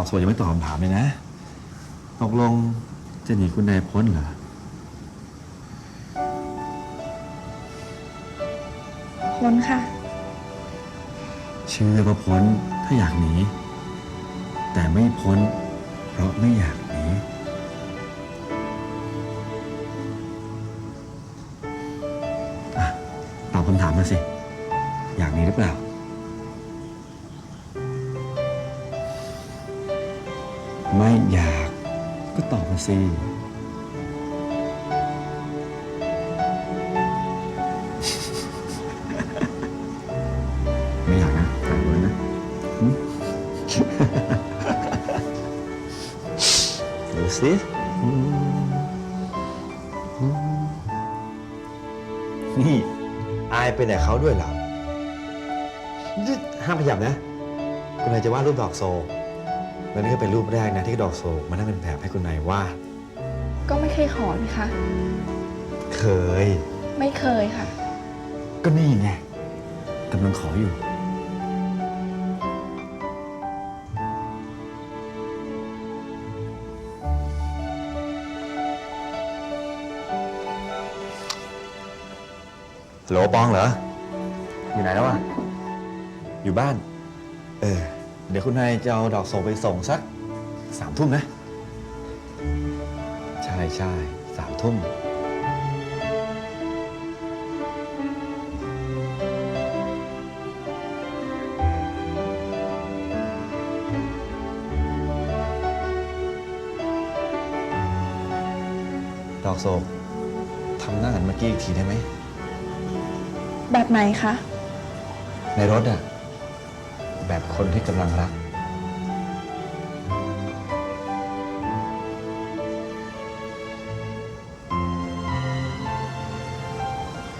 อกโซยังไม่ตอบคำถามเลยนะ ตกลงจะหนีคุณนายพ้นเหรอ พ้นค่ะ เชื่อว่าพ้นถ้าอยากหนี แต่ไม่พ้น เพราะไม่อยากหนีอะตอบคำถามมาสิ อยากหนีหรือเปล่า ไม่อยาก ก็ตอบมาสิไม่อยากนะแต่รู้นะหึดูสิอืมอืมนี่ อายไปไหนเขาด้วยเหรอนี่ห้ามขยับนะคุณนายจะวาดรูปดอกโซ แล้วนี่ก็เป็นรูปแรกนะที่ดอกโซมานั่งเป็นแบบให้คุณนายวาดก็ไม่เคยขอนี่คะ เคย ไม่เคยค่ะ ก็นี่ไงกำลังขออยู่ฮัลโหลปองเหรอ อยู่ไหนแล้วอะ อยู่บ้าน เออ เดี๋ยวคุณนายจะเอาดอกโศกไปส่งสักสามทุ่มนะ ใช่ใช่สามทุ่ม ดอกโศกทำหน้าเหมือนเมื่อกี้อีกทีได้ไหม แบบไหนคะ ในรถอะ แบบคนที่กำลังรัก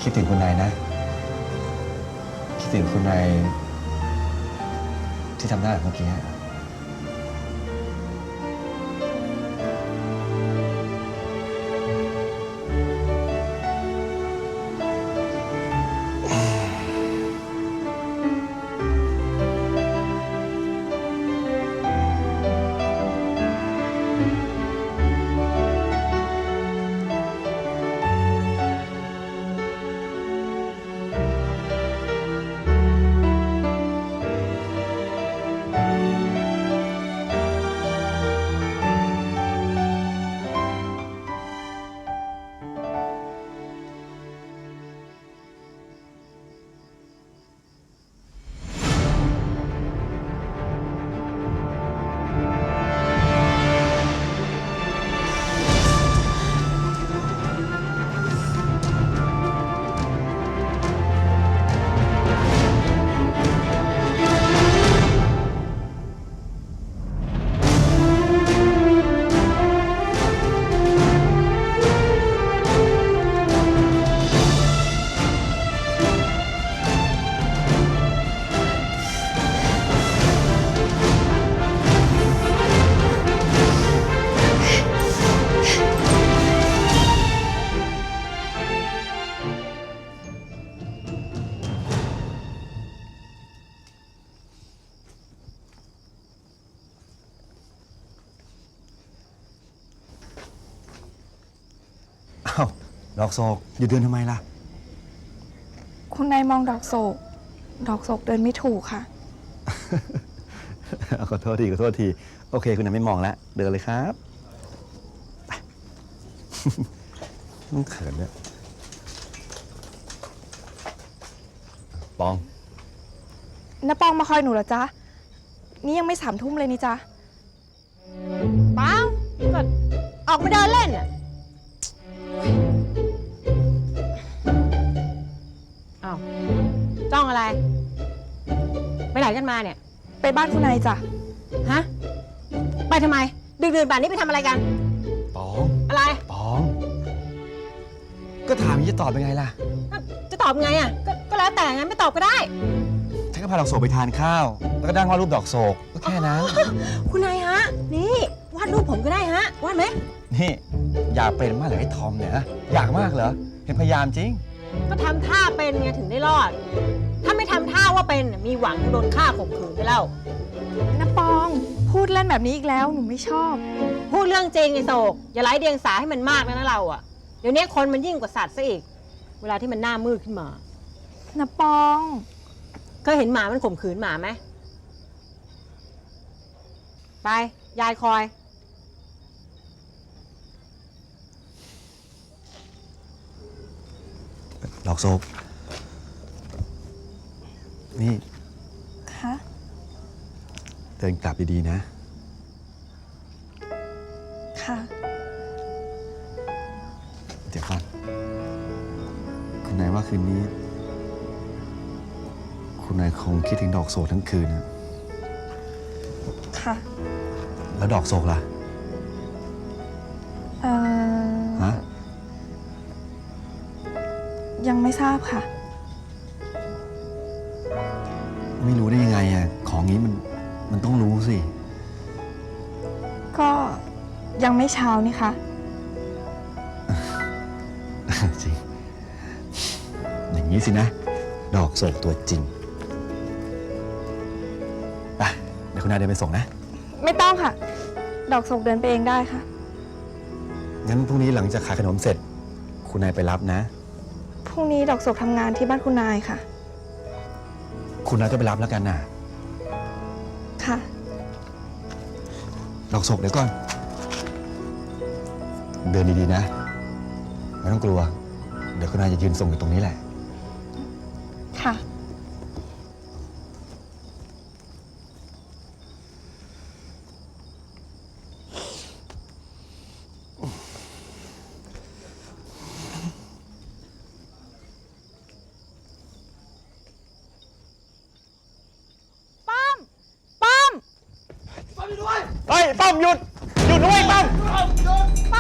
คิดถึงคุณนายนะ คิดถึงคุณนายที่ทำหน้าแบบเมื่อกี้ อะอ้าวดอกโศกอยู่เดินทำไมล่ะ คุณนายมองดอกโศก ดอกโศกเดินไม่ถูกค่ะ ขอโทษทีขอโทษที โอเค คุณนายไม่มองแล้ว เดินเลยครับไป ต้องเขินเนี่ยปอง น้าปองมาคอยหนูเหรอจ๊ะ นี่ยังไม่สามทุ่มเลยนี่จ๊ะเปล่าก็ออกมาเดินเล่นอะ องอะไร ไปไหนกันมาเนี่ย ไปบ้านคุณนายจ้ะ ฮะ ไปทำไม ดึกดื่นป่านนี้ไปทำอะไรกัน ปอง อะไร ปอง ก็ถามอย่างนี้จะตอบเป็นไงล่ะ จะตอบไงอะก็ก็แล้วแต่งั้นไม่ตอบก็ได้ ฉันก็พาดอกโศกไปทานข้าว แล้วก็ดั้งวาดรูปดอกโศกก็แค่นั้น คุณนายฮะ นี่วาดรูปผมก็ได้ฮะ วาดไหม นี่อยากเป็นมากเหรอไอ้ทอมเนี่ยนะอยากมากเหรอ เห็นพยายามจริง ก็ทำท่าเป็นไงถึงได้รอด ถ้าไม่ทำท่าว่าเป็นน่ะมีหวังโดนฆ่าข่มขืนไปแล้วน้าปองพพูดเล่นแบบนี้อีกแล้วหนูไม่ชอบ พูดเรื่องจริงไอ้โศกอย่าไร้เดียงสาให้มันมากนะนะเราอะเดี๋ยวนี้คนมันยิ่งกว่าสัตว์ซะอีก เวลาที่มันหน้ามืดขึ้นมา นะปอง เคยเห็นหมามันข่มขืนหมาไหมไป ยายคอยดอกโศก นี่คะเดินกลับดีๆนะ ค่ะ เดี๋ยวก่อนคุณนายว่าคืนนี้ คุณนายคงคิดถึงดอกโศกทั้งคืนนะค่ะ แล้วดอกโศกล่ะ เอ่อ ฮะ ยังไม่ทราบค่ะ ไม่รู้ได้ยังไงอะของนี้มันมันต้องรู้สิ ก็ยังไม่เช้านี่คะ จริง อย่างนี้สินะ ดอกโศกตัวจริงไปเดี๋ยวคุณนายเดินไปส่งนะ ไม่ต้องค่ะ ดอกโศกเดินไปเองได้ค่ะ งั้นพรุ่งนี้หลังจากขายขนมเสร็จ คุณนายไปรับนะ พรุ่งนี้ดอกโศกทำงานที่บ้านคุณนายค่ะ คุณนายก็ไปรับแล้วกันนะค่ะ ดอกโศกเดี๋ยวก่อน เดินดีๆนะ ไม่ต้องกลัว เดี๋ยวคุณนายจะยืนส่งอยู่ตรงนี้แหละ ค่ะ ป้อม ป้อม เฮ้ยป้อมหยุดหยุดด้วยป้อมป้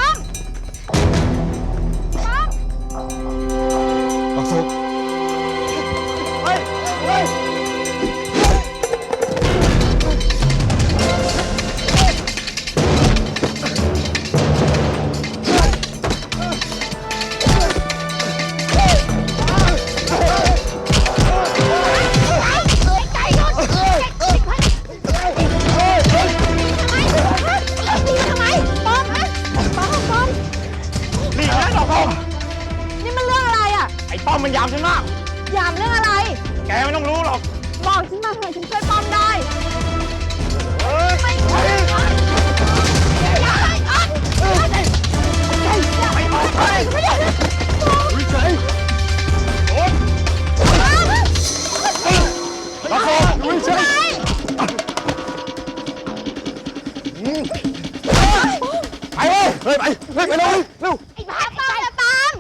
ไปเว้ยเฮ้ยไปเฮ้ยไปเลยเร็วไอ้บ้าป้อมอย่าตาม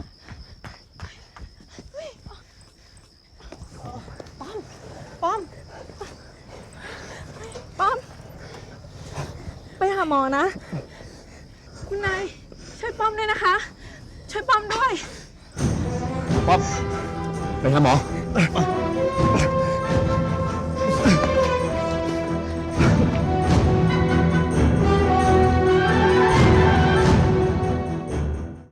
ป้อมป้อมไปหาหมอนะ คุณนายช่วยป้อมด้วยนะคะ ช่วยป้อมด้วยป้อมไปหาหมอ